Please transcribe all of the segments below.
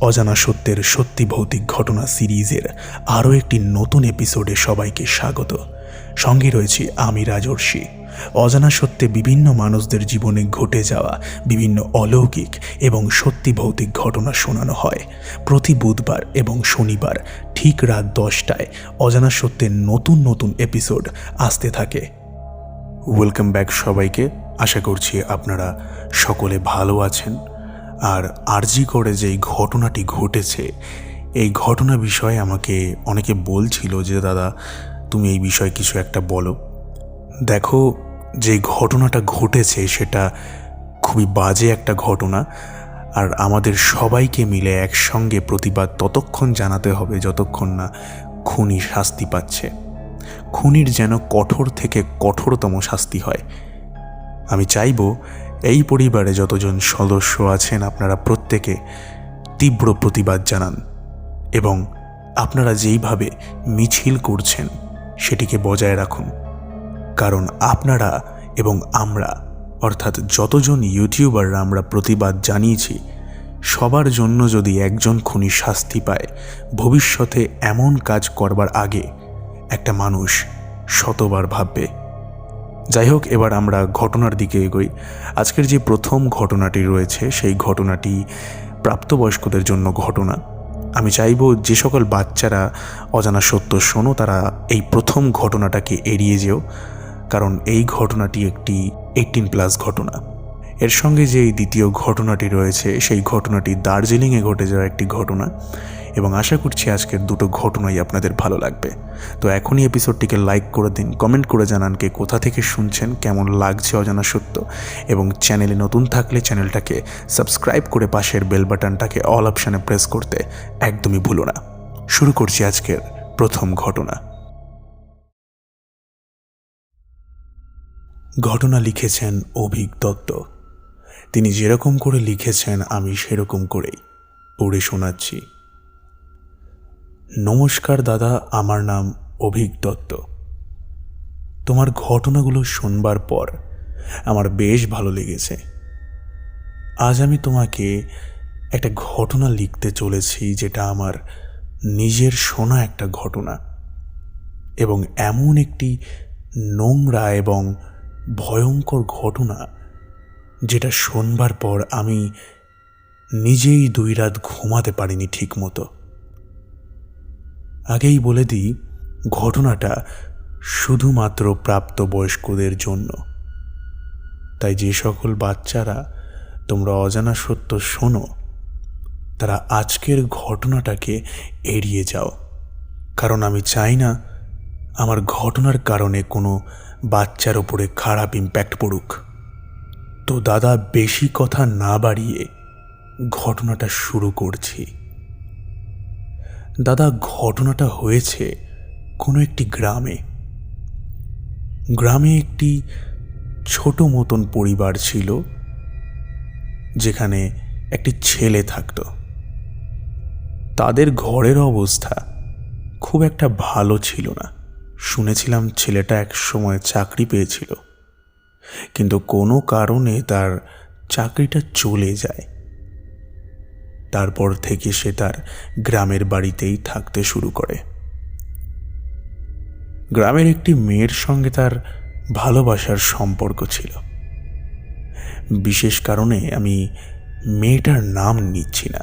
অজানা সত্যের সত্যি ভৌতিক ঘটনা সিরিজের আরও একটি নতুন এপিসোডে সবাইকে স্বাগত। সঙ্গে রয়েছি আমি রাজর্ষি। অজানা সত্যে বিভিন্ন মানুষদের জীবনে ঘটে যাওয়া বিভিন্ন অলৌকিক এবং সত্যি ভৌতিক ঘটনা শোনানো হয়। প্রতি বুধবার এবং শনিবার ঠিক রাত দশটায় অজানা সত্যের নতুন নতুন এপিসোড আসতে থাকে। ওয়েলকাম ব্যাক সবাইকে। আশা করছি আপনারা সকলে ভালো আছেন। আর আরজি করে যেই ঘটনাটি ঘটেছে, এই ঘটনা বিষয়ে আমাকে অনেকে বলছিল যে, দাদা, তুমি এই বিষয়ে কিছু একটা বলো। দেখো, যে ঘটনাটা ঘটেছে সেটা খুবই বাজে একটা ঘটনা। আর আমাদের সবাইকে মিলে একসঙ্গে প্রতিবাদ ততক্ষণ জানাতে হবে যতক্ষণ না খুনি শাস্তি পাচ্ছে। খুনির যেন কঠোর থেকে কঠোরতম শাস্তি হয়। আমি চাইব এই পরিবারে যতজন সদস্য আছেন, আপনারা প্রত্যেকে তীব্র প্রতিবাদ জানান এবং আপনারা যেইভাবে মিছিল করছেন, সেটিকে বজায় রাখুন। কারণ আপনারা এবং আমরা, অর্থাৎ যতজন ইউটিউবাররা আমরা প্রতিবাদ জানিয়েছি, সবার জন্য যদি একজন খুনি শাস্তি পায়, ভবিষ্যতে এমন কাজ করবার আগে একটা মানুষ শতবার ভাববে যাই হোক, এবার আমরা ঘটনার দিকে এগোই। আজকের যে প্রথম ঘটনাটি রয়েছে, সেই ঘটনাটি প্রাপ্তবয়স্কদের জন্য ঘটনা। আমি চাইব যে সকল বাচ্চারা অজানা সত্য শোনো, তারা এই প্রথম ঘটনাটাকে এড়িয়ে যেও, কারণ এই ঘটনাটি একটি এইটিন প্লাস ঘটনা। এর সঙ্গে যে দ্বিতীয় ঘটনাটি রয়েছে, সেই ঘটনাটি দার্জিলিংয়ে ঘটে যাওয়া একটি ঘটনা। এবং আশা করছি আজকের দুটো ঘটনাই আপনাদের ভালো লাগবে। তো এখনই এপিসোডটিকে লাইক করে দিন কমেন্ট করে জানান কে কোথা থেকে শুনছেন, কেমন লাগছে অজানা সত্য, এবং চ্যানেলে নতুন থাকলে চ্যানেলটাকে সাবস্ক্রাইব করে পাশের বেল বাটনটাকে অল অপশানে প্রেস করতে একদমই ভুলো না। শুরু করছি আজকের প্রথম ঘটনা। ঘটনা লিখেছেন অভিক দত্ত। তিনি যেরকম করে লিখেছেন, আমি সেরকম করেই পড়ে শোনাচ্ছি। নমস্কার দাদা, আমার নাম অভিক দত্ত। তোমার ঘটনাগুলো শুনবার পর আমার বেশ ভালো লেগেছে। আজ আমি তোমাকে একটা ঘটনা লিখতে চলেছি যেটা আমার নিজের শোনা একটা ঘটনা এবং এমন একটি নোংরা এবং ভয়ঙ্কর ঘটনা যেটা শোনবার পর আমি নিজেই দুই রাত ঘুমাতে পারিনি ঠিক মতো আগেই বলে দিই, ঘটনাটা শুধুমাত্র প্রাপ্তবয়স্কদের জন্য। তাই যে সকল বাচ্চারা তোমরা অজানা সত্য শোনো, তারা আজকের ঘটনাটাকে এড়িয়ে যাও। কারণ আমি চাই না আমার ঘটনার কারণে কোনো বাচ্চার ওপরে খারাপ ইম্প্যাক্ট পড়ুক। তো দাদা, বেশি কথা না বাড়িয়ে ঘটনাটা শুরু করছি। দাদা, ঘটনাটা হয়েছে কোনো একটি গ্রামে। গ্রামে একটি ছোট মতন পরিবার ছিল যেখানে একটি ছেলে থাকত। তাদের ঘরের অবস্থা খুব একটা ভালো ছিল না। শুনেছিলাম ছেলেটা এক সময় চাকরি পেয়েছিল, কিন্তু কোনো কারণে তার চাকরিটা চলে যায়। তারপর থেকে সে তার গ্রামের বাড়িতেই থাকতে শুরু করে। গ্রামের একটি মেয়ের সঙ্গে তার ভালোবাসার সম্পর্ক ছিল। বিশেষ কারণে আমি মেয়েটার নাম নিচ্ছি না।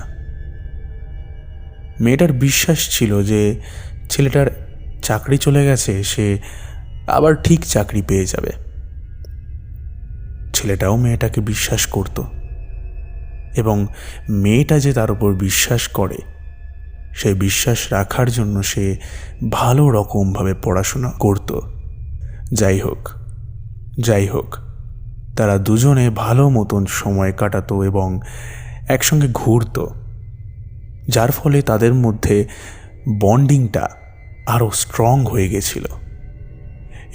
মেয়েটার বিশ্বাস ছিল যে ছেলেটার চাকরি চলে গেছে, সে আবার ঠিক চাকরি পেয়ে যাবে। ছেলেটাও মেয়েটাকে বিশ্বাস করত। এবং মেয়েটা যে তার উপর বিশ্বাস করে সেই বিশ্বাস রাখার জন্য সে ভালো রকমভাবে পড়াশোনা করত। যাই হোক যাই হোক, তারা দুজনে ভালো মতন সময় কাটাতো এবং একসঙ্গে ঘুরত, যার ফলে তাদের মধ্যে বন্ডিংটা আরও স্ট্রং হয়ে গেছিল।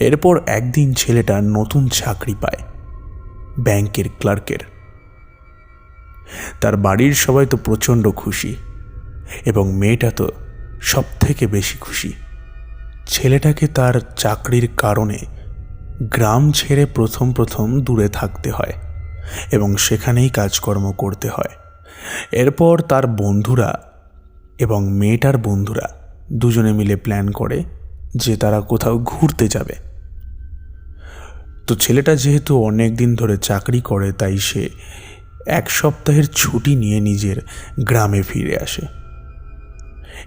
এরপর একদিন ছেলেটা নতুন চাকরি পায়, ব্যাংকের ক্লার্কের। তার বাড়ির সবাই তো প্রচণ্ড খুশি এবং মেয়েটা তো সব থেকে বেশি খুশি। ছেলেটাকে তার চাকরির কারণে গ্রাম ছেড়ে প্রথম প্রথম দূরে থাকতে হয় এবং সেখানেই কাজকর্ম করতে হয়। এরপর তার বন্ধুরা এবং মেয়েটার বন্ধুরা দুজনে মিলে প্ল্যান করে যে তারা কোথাও ঘুরতে যাবে। তো ছেলেটা যেহেতু অনেক দিন ধরে চাকরি করে, তাই সে এক সপ্তাহের ছুটি নিয়ে নিজের গ্রামে ফিরে আসে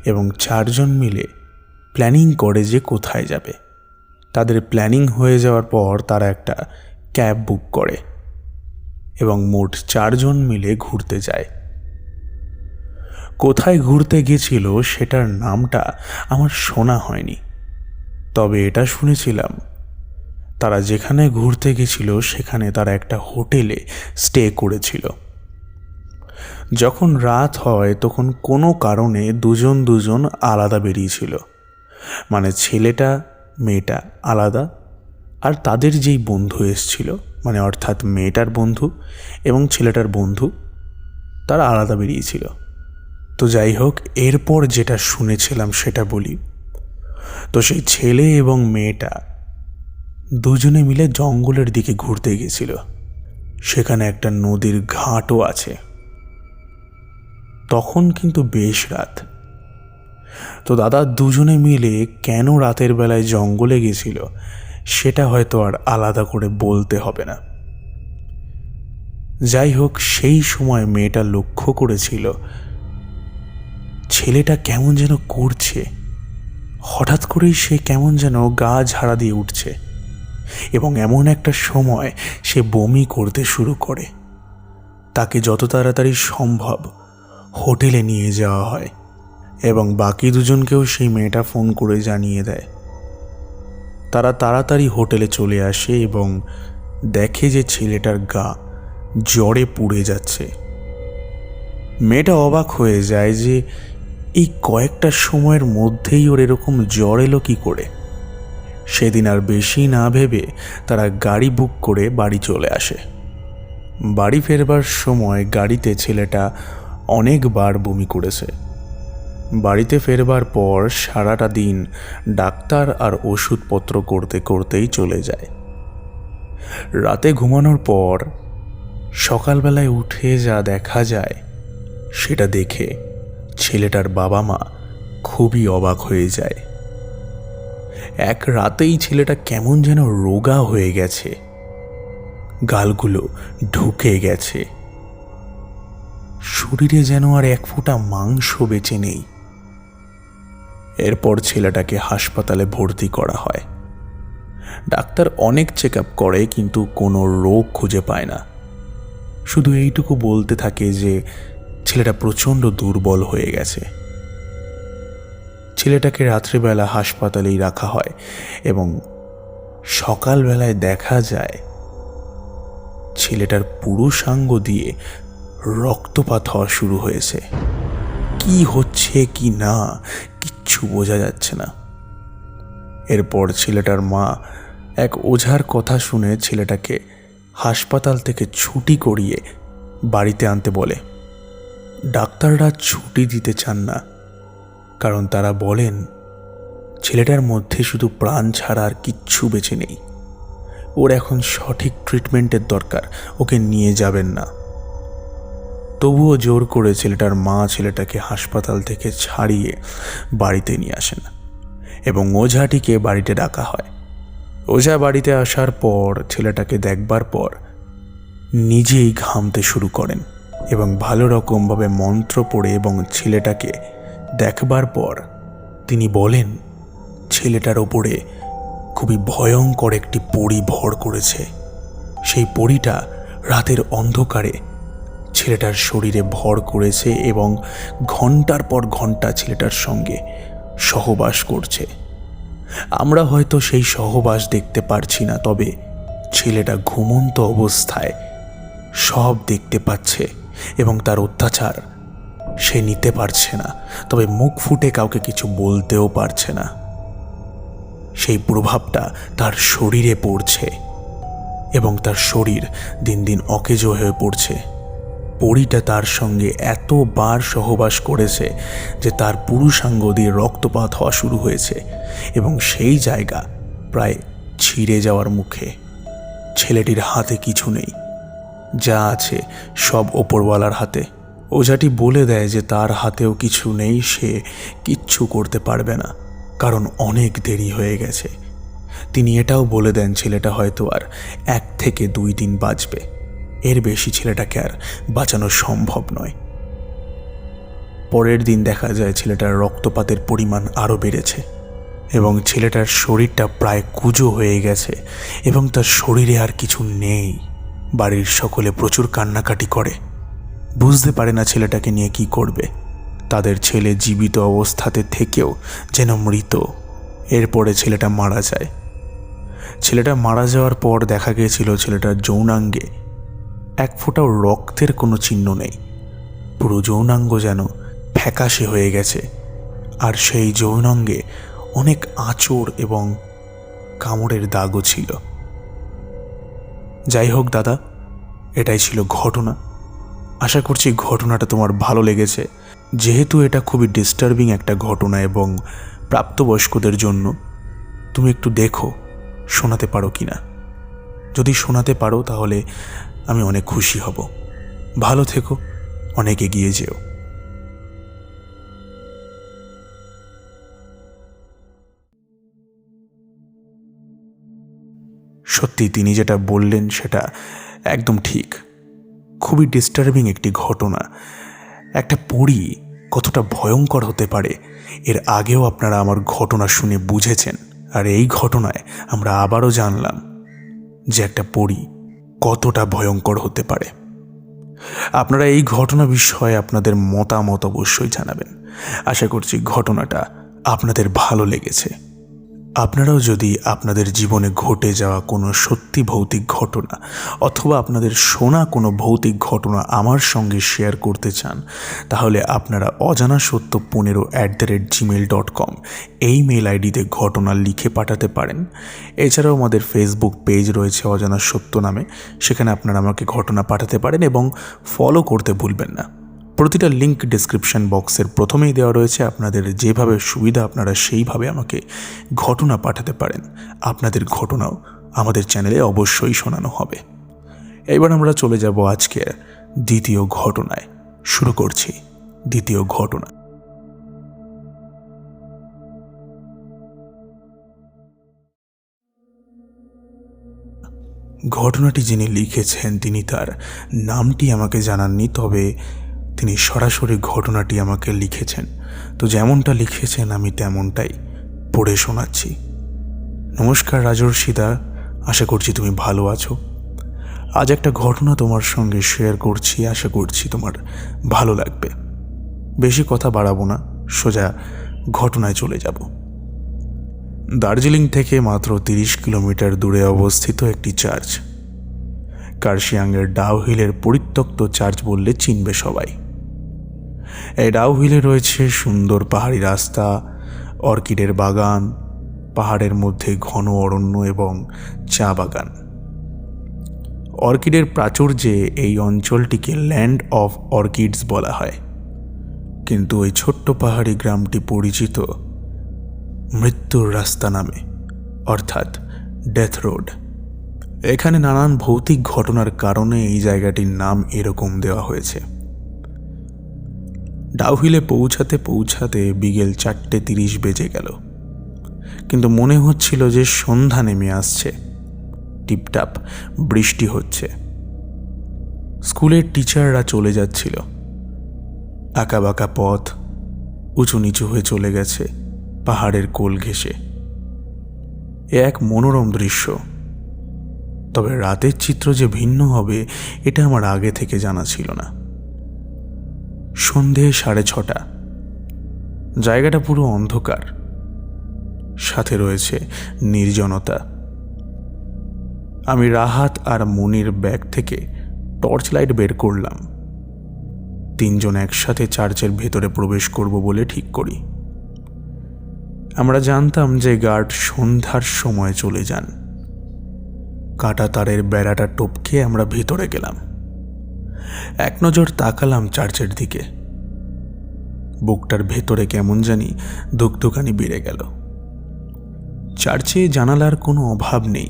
এবং চারজন মিলে প্ল্যানিং করে যে কোথায় যাবে। তাদের প্ল্যানিং হয়ে যাওয়ার পর তারা একটা ক্যাব বুক করে এবং মোট চারজন মিলে ঘুরতে যায়। কোথায় ঘুরতে গেছিল সেটার নামটা আমার শোনা হয়নি, তবে এটা শুনেছিলাম তারা যেখানে ঘুরতে গেছিল, সেখানে তারা একটা হোটেলে স্টে করেছিল। যখন রাত হয়, তখন কোনো কারণে দুজন দুজন আলাদা বেরিয়েছিল। মানে ছেলেটা, মেয়েটা আলাদা আর তাদের যেই বন্ধু এসছিল মানে অর্থাৎ মেয়েটার বন্ধু এবং ছেলেটার বন্ধু, তারা আলাদা বেরিয়েছিল। তো যাই হোক, এরপর যেটা শুনেছিলাম সেটা বলি। তো সেই ছেলে এবং মেয়েটা দুজনে মিলে জঙ্গলের দিকে ঘুরতে গেছিল। সেখানে একটা নদীর ঘাটও আছে। তখন কিন্তু বেশ রাত। তো দাদা দুজনে মিলে কেন রাতের বেলায় জঙ্গলে গেছিল, সেটা হয়তো আর আলাদা করে বলতে হবে না। যাই হোক, সেই সময় মেয়েটা লক্ষ্য করেছিল, ছেলেটা কেমন যেন করছে। হঠাৎ করেই সে কেমন যেন গা ঝাড়া দিয়ে উঠছে। এবং এমন একটা সময় সে বমি করতে শুরু করে। তাকে যত তাড়াতাড়ি সম্ভব হোটেলে নিয়ে যাওয়া হয় এবং বাকি দুজনকেও সেই মেয়েটা ফোন করে জানিয়ে দেয়। তারা তাড়াতাড়ি হোটেলে চলে আসে এবং দেখে যে ছেলেটার গা জ্বরে পুড়ে যাচ্ছে। মেয়েটা অবাক হয়ে যায় যে এই কয়েকটা সময়ের মধ্যেই ওর এরকম জ্বর এলো কী করে? সেদিন আর বেশি না ভেবে তারা গাড়ি বুক করে বাড়ি চলে আসে। বাড়ি ফেরবার সময় গাড়িতে ছেলেটা অনেকবার বমি করেছে। বাড়িতে ফেরবার পর সারাটা দিন ডাক্তার আর ওষুধপত্র করতে করতেই চলে যায়। রাতে ঘুমানোর পর সকালবেলায় উঠে যা দেখা যায় সেটা দেখে ছেলেটার বাবা মা খুবই অবাক হয়ে যায়। এক রাতেই ছেলেটা কেমন যেন রোগা হয়ে গেছে। গালগুলো ঢুকে গেছে। শরীরে যেন আর এক ফোঁটা মাংস বেঁচে নেই। এরপর ছেলেটাকে হাসপাতালে ভর্তি করা হয়। ডাক্তার অনেক চেক করে, কিন্তু কোনো রোগ খুঁজে পায় না। শুধু এইটুকু বলতে থাকে যে, ছেলেটা প্রচণ্ড দুর্বল হয়ে গেছে। ছেলেটাকে রাত্রিবেলা হাসপাতালেই রাখা হয় এবং সকালবেলায় দেখা যায় ছেলেটার পুরুষাঙ্গ দিয়ে রক্তপাত হওয়া শুরু হয়েছে। কি হচ্ছে, কি না, কিচ্ছু বোঝা যাচ্ছে না। এরপর ছেলেটার মা এক ওঝার কথা শুনে ছেলেটাকে হাসপাতাল থেকে ছুটি করিয়ে বাড়িতে আনতে বলে, ডাক্তাররা ছুটি দিতে চান না। কারণ তারা বলেন, ছেলেটার মধ্যে শুধু প্রাণ ছাড়া আর কিচ্ছু বেঁচে নেই। ওর এখন সঠিক ট্রিটমেন্টের দরকার, ওকে নিয়ে যাবেন না। তবুও জোর করে ছেলেটার মা ছেলেটাকে হাসপাতাল থেকে ছাড়িয়ে বাড়িতে নিয়ে আসেন এবং ওঝাটিকে বাড়িতে ডাকা হয়। ওঝা বাড়িতে আসার পর ছেলেটাকে দেখবার পর নিজেই ঘামতে শুরু করেন এবং ভালো রকমভাবে মন্ত্র পড়ে এবং ছেলেটাকে দেখবার পর তিনি বলেন, ছেলেটার ওপরে খুবই ভয়ঙ্কর একটি পরি ভর করেছে। সেই পরিটা রাতের অন্ধকারে ছেলেটার শরীরে ভর করেছে এবং ঘণ্টার পর ঘণ্টা ছেলেটার সঙ্গে সহবাস করছে। আমরা হয়তো সেই সহবাস দেখতে পারছি না, তবে ছেলেটা ঘুমন্ত অবস্থায় সব দেখতে পাচ্ছে এবং তার অত্যাচার সে নিতে পারছে না, তবে মুখ ফুটে কাউকে কিছু বলতেও পারছে না। সেই প্রভাবটা তার শরীরে পড়ছে এবং তার শরীর দিন দিন অকেজো হয়ে পড়ছে। পরিটা তার সঙ্গে এতবার সহবাস করেছে যে তার পুরুষাঙ্গ দিয়ে রক্তপাত হওয়া শুরু হয়েছে এবং সেই জায়গা প্রায় ছিঁড়ে যাওয়ার মুখে। ছেলেটির হাতে কিছু নেই, যা আছে সব ওপরওয়ালার হাতে। ওঝাটি বলে দেয় যে তার হাতেও কিছু নেই, সে কিচ্ছু করতে পারবে না, কারণ অনেক দেরি হয়ে গেছে। তিনি এটাও বলে দেন ছেলেটা হয়তো আর এক থেকে দুই দিন বাঁচবে। এর বেশি ছেলেটাকে আর বাঁচানো সম্ভব নয়। পরের দিন দেখা যায় ছেলেটার রক্তপাতের পরিমাণ আরও বেড়েছে এবং ছেলেটার শরীরটা প্রায় কুজো হয়ে গেছে এবং তার শরীরে আর কিছু নেই। বাড়ির সকলে প্রচুর কান্নাকাটি করে। বুঝতে পারে না ছেলেটাকে নিয়ে কি করবে। তাদের ছেলে জীবিত অবস্থাতে থেকেও যেন মৃত। এরপরে ছেলেটা মারা যায়। ছেলেটা মারা যাওয়ার পর দেখা গিয়েছিল ছেলেটার যৌনাঙ্গে। এক ফোঁটাও রক্তের কোনো চিহ্ন নেই। পুরো যৌনাঙ্গ যেন ফ্যাকাশে হয়ে গেছে। আর সেই যৌনাঙ্গে অনেক আঁচড় এবং কামড়ের দাগও ছিল। যাই হোক দাদা, এটাই ছিল ঘটনা। আশা করছি ঘটনাটা তোমার ভালো লেগেছে। যেহেতু এটা খুবই ডিস্টার্বিং একটা ঘটনা এবং প্রাপ্তবয়স্কদের জন্য, তুমি একটু দেখো, শোনাতে পারো কি না যদি শোনাতে পারো তাহলে আমি অনেক খুশি হব। ভালো থেকো, অনেক এগিয়ে যেও। সত্যি তিনি যেটা বললেন সেটা একদম ঠিক। খুবই ডিস্টার্বিং একটি ঘটনা। একটা পড়ি কতটা ভয়ঙ্কর হতে পারে, এর আগেও আপনারা আমার ঘটনা শুনে বুঝেছেন। আর এই ঘটনায় আমরা আবারও জানলাম যে একটা পড়ি কতটা ভয়ঙ্কর হতে পারে। আপনারা এই ঘটনা বিষয়ে আপনাদের মতামত অবশ্যই জানাবেন। আশা করছি ঘটনাটা আপনাদের ভালো লেগেছে। আপনারাও যদি আপনাদের জীবনে ঘটে যাওয়া কোনো সত্যি ভৌতিক ঘটনা অথবা আপনাদের শোনা কোনো ভৌতিক ঘটনা আমার সঙ্গে শেয়ার করতে চান, তাহলে আপনারা অজানা সত্য পনেরো at the rate Gmail dot com এই মেল আইডিতে ঘটনা লিখে পাঠাতে পারেন। এছাড়াও আমাদের ফেসবুক পেজ রয়েছে অজানা সত্য নামে, সেখানে আপনারা আমাকে ঘটনা পাঠাতে পারেন এবং ফলো করতে ভুলবেন না। প্রতিটা লিঙ্ক ডিসক্রিপশন বক্সের প্রথমেই দেওয়া রয়েছে আপনাদের যেভাবে সুবিধা আপনারা সেইভাবে আমাকে ঘটনা পাঠাতে পারেন। আপনাদের ঘটনাও আমাদের চ্যানেলে অবশ্যই শোনানো হবে। এবার আমরা চলে যাব আজকে দ্বিতীয় ঘটনায়। শুরু করছি দ্বিতীয় ঘটনা। ঘটনাটি যিনি লিখেছেন, তিনি তার নামটি আমাকে জানাননি, তবে তিনি সরাসরি ঘটনাটি আমাকে লিখেছেন। তো যেমনটা লিখেছেন, আমি তেমনটাই পড়ে শোনাচ্ছি। নমস্কার রাজর্ষিদা আশা করছি তুমি ভালো আছো। আজ একটা ঘটনা তোমার সঙ্গে শেয়ার করছি, আশা করছি তোমার ভালো লাগবে। বেশি কথা বাড়াবো না, সোজা ঘটনায় চলে যাব। দার্জিলিং থেকে মাত্র তিরিশ কিলোমিটার দূরে অবস্থিত একটি চার্চ। কার্শিয়াংয়ের ডাউ হিলের পরিত্যক্ত চার্চ বললে চিনবে সবাই। এই ডাউ হিলে রয়েছে সুন্দর পাহাড়ি রাস্তা, অর্কিডের বাগান, পাহাড়ের মধ্যে ঘন অরণ্য এবং চা বাগান। অর্কিডের প্রাচুর্যে এই অঞ্চলটিকে ল্যান্ড অফ অর্কিডস বলা হয়। কিন্তু ওই ছোট্ট পাহাড়ি গ্রামটি পরিচিত মৃত্যুর রাস্তা নামে, অর্থাৎ ডেথ রোড। এখানে নানান ভৌতিক ঘটনার কারণে এই জায়গাটির নাম এরকম দেওয়া হয়েছে। ডাউহিলে পৌঁছাতে পৌঁছাতে বিকেল চারটে তিরিশ বেজে গেল। কিন্তু মনে হচ্ছিল যে সন্ধ্যা নেমে আসছে। টিপটাপ, বৃষ্টি হচ্ছে। স্কুলের টিচাররা চলে যাচ্ছিল। আঁকা বাঁকা পথ উঁচু নিচু হয়ে চলে গেছে পাহাড়ের কোল ঘেঁষে। এ এক মনোরম দৃশ্য। তবে রাতের চিত্র যে ভিন্ন হবে, এটা আমার আগে থেকে জানা ছিল না। সন্ধে সাড়ে ছটা। জায়গাটা পুরো অন্ধকার। সাথে রয়েছে নির্জনতা। আমি রাহাত আর মনির ব্যাগ থেকে টর্চ লাইট বের করলাম। তিনজন একসাথে চার্চের ভেতরে প্রবেশ করব বলে ঠিক করি। আমরা জানতাম যে গার্ড সন্ধ্যার সময় চলে যান। কাটা তারের বেড়াটা টপকে আমরা ভেতরে গেলাম। এক নজর তাকালাম চার্চের দিকে। বুকটার ভেতরে কেমন জানি দুকদুকানি বেড়ে গেল। চার্চে জানালার কোনো অভাব নেই।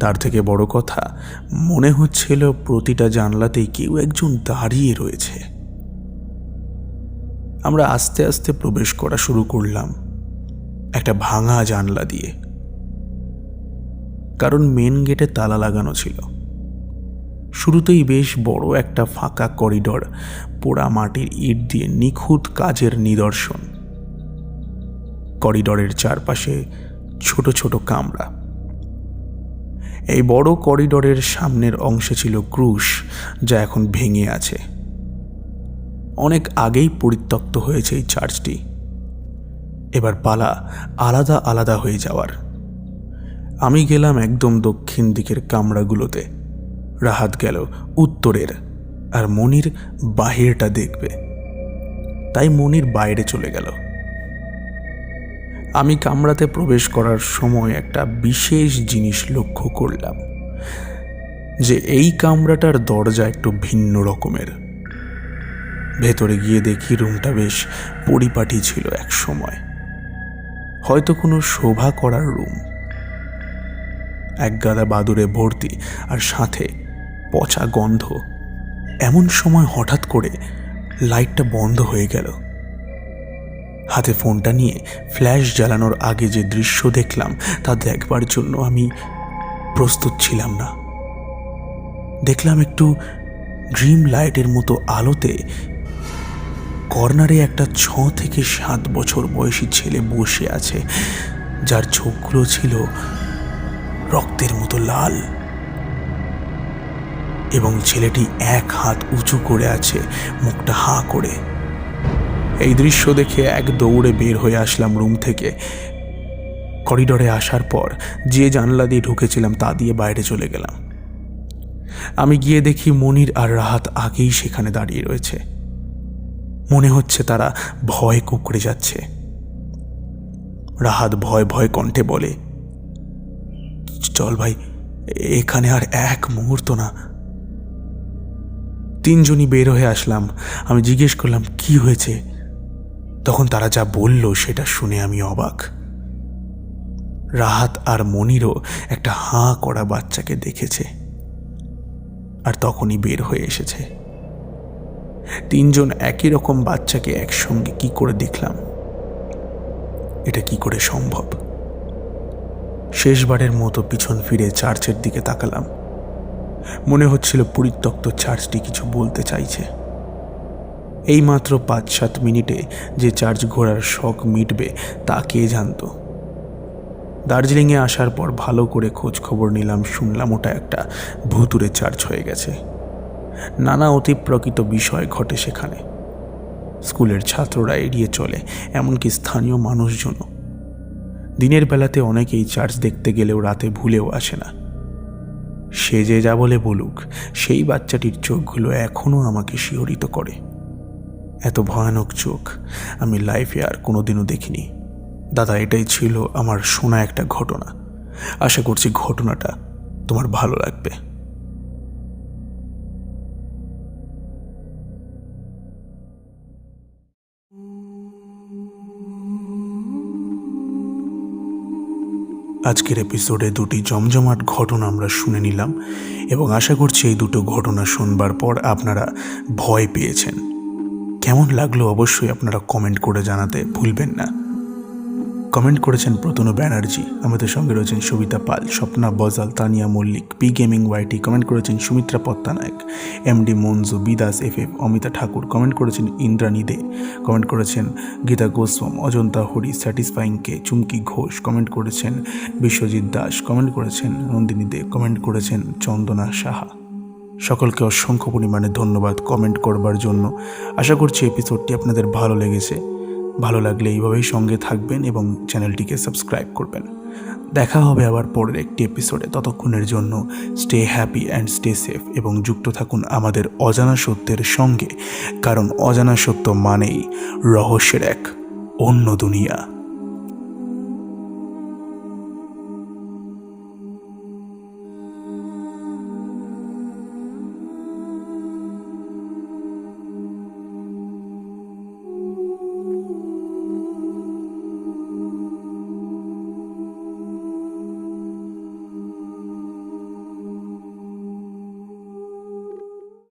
তার থেকে বড় কথা, মনে হচ্ছিল প্রতিটা জানলাতেই কেউ একজন দাঁড়িয়ে রয়েছে। আমরা আস্তে আস্তে প্রবেশ করা শুরু করলাম, একটা ভাঙা জানলা দিয়ে। কারণ মেন গেটে তালা লাগানো ছিল। শুরুতেই বেশ বড় একটা ফাঁকা করিডর, পোড়া মাটির ইট দিয়ে নিখুঁত কাজের নিদর্শন। করিডরের চারপাশে ছোট ছোট কামরা। এই বড় করিডরের সামনের অংশে ছিল ক্রুশ, যা এখন ভেঙে আছে। অনেক আগেই পরিত্যক্ত হয়েছে এই চার্চটি। এবার পালা আলাদা আলাদা হয়ে যাওয়ার। আমি গেলাম একদম দক্ষিণ দিকের কামরাগুলোতে। রাহাত গেল উত্তরের, আর মনির বাহিরটা দেখবে। তাই মনির বাইরে চলে গেল। আমি কামরাতে প্রবেশ করার সময় একটা বিশেষ জিনিস লক্ষ্য করলাম, যে এই কামরাটার দরজা একটু ভিন্ন রকমের। ভেতরে গিয়ে দেখি রুমটা বেশ পরিপাটি ছিল এক সময়। হয়তো কোনো শোভা করার রুম। এক গাদা বাদুরে ভর্তি, আর সাথে পচা গন্ধ। এমন সময় হঠাৎ করে লাইটটা বন্ধ হয়ে গেল। হাতে ফোনটা নিয়ে ফ্ল্যাশ জ্বালানোর আগে যে দৃশ্য দেখলাম, তা দেখবার জন্য আমি প্রস্তুত ছিলাম না। দেখলাম একটু ড্রিম লাইটের মতো আলোতে কর্নারে একটা ছ থেকে সাত বছর বয়সী ছেলে বসে আছে, যার চোখগুলো ছিল রক্তের মতো লাল। এবং ছেলেটি এক হাত উঁচু করে আছে, মুখটা হাঁ করে। এই দৃশ্য দেখে এক দৌড়ে বের হয়ে আসলাম রুম থেকে। করিডরে আসার পর যে জানলা দিয়ে ঢুকেছিলাম তা দিয়ে বাইরে চলে গেলাম। আমি গিয়ে দেখি মনির আর রাহাত আগেই সেখানে দাঁড়িয়ে রয়েছে। মনে হচ্ছে তারা ভয় কুকড়ে যাচ্ছে। রাহাত ভয় ভয় কণ্ঠে বলে, চল ভাই, এখানে আর এক মুহূর্ত না। তিনজনই বের হয়ে আসলাম। আমি জিজ্ঞেস করলাম, কি হয়েছে? তখন তারা যা বলল সেটা শুনে আমি অবাক। রাহাত আর মনিরও একটা হাঁ করা বাচ্চাকে দেখেছে আর তখনই বের হয়ে এসেছে। তিনজন একই রকম বাচ্চাকে একসঙ্গে কি করে দেখলাম? এটা কি করে সম্ভব? শেষবারের মতো পিছন ফিরে চার্চের দিকে তাকালাম। মনে হচ্ছিল পরিত্যক্ত চার্চটি কিছু বলতে চাইছে। এই মাত্র পাঁচ সাত মিনিটে যে চার্চ ঘোরার শখ মিটবে, তা কে জানত? দার্জিলিংয়ে আসার পর ভালো করে খোঁজ খবর নিলাম, শুনলাম ওটা একটা ভুতুরে চার্চ হয়ে গেছে। নানা অতিপ্রকৃত বিষয় ঘটে সেখানে। স্কুলের ছাত্ররা এড়িয়ে চলে, এমনকি স্থানীয় মানুষজনও। দিনের বেলাতে অনেকেই চার্চ দেখতে গেলেও রাতে ভুলেও আসে না। সে যে যা বলে বলুক, সেই বাচ্চাটির চোখগুলো এখনও আমাকে শিহরিত করে। এত ভয়ানক চোখ, আমি লাইফে আর কোনোদিনও দেখিনি। দাদা, এটাই ছিল আমার শোনা একটা ঘটনা। আশা করছি ঘটনাটা তোমার ভালো লাগবে। আজকের এপিসোডে দুটি জমজমাট ঘটনা আমরা শুনে নিলাম এবং আশা করছি এই দুটো ঘটনা শুনবার পর আপনারা ভয় পেয়েছেন। কেমন লাগল অবশ্যই আপনারা কমেন্ট করে জানাতে ভুলবেন না। কমেন্ট করেছেন প্রতনু ব্যানার্জি। আমাদের সঙ্গে রয়েছেন Sabita Pal, Swapna Bajal, Tania Mallick, P gaming YT, comment করেছেন Sumitra Pattanayak MD Manju Bidas F F Amita Thakur, comment করেছেন ইন্দ্রাণী দে, কমেন্ট করেছেন Gita Goswami, Ajanta Hari, satisfying K, Chumki Ghosh, comment করেছেন Biswajit Das, comment করেছেন নন্দিনী দে, comment করেছেন চন্দনা সাহা। সকলকে অসংখ্য পরিমাণে ধন্যবাদ কমেন্ট করবার জন্য। আশা করছি এপিসোডটি আপনাদের ভালো লেগেছে। ভালো লাগলে এইভাবেই সঙ্গে থাকবেন এবং চ্যানেলটিকে সাবস্ক্রাইব করবেন। দেখা হবে আবার পরের একটি এপিসোডে ততক্ষণের জন্য stay happy and stay safe এবং যুক্ত থাকুন আমাদের অজানা সত্যের সঙ্গে। কারণ অজানা সত্য মানেই রহস্যের এক অন্য দুনিয়া।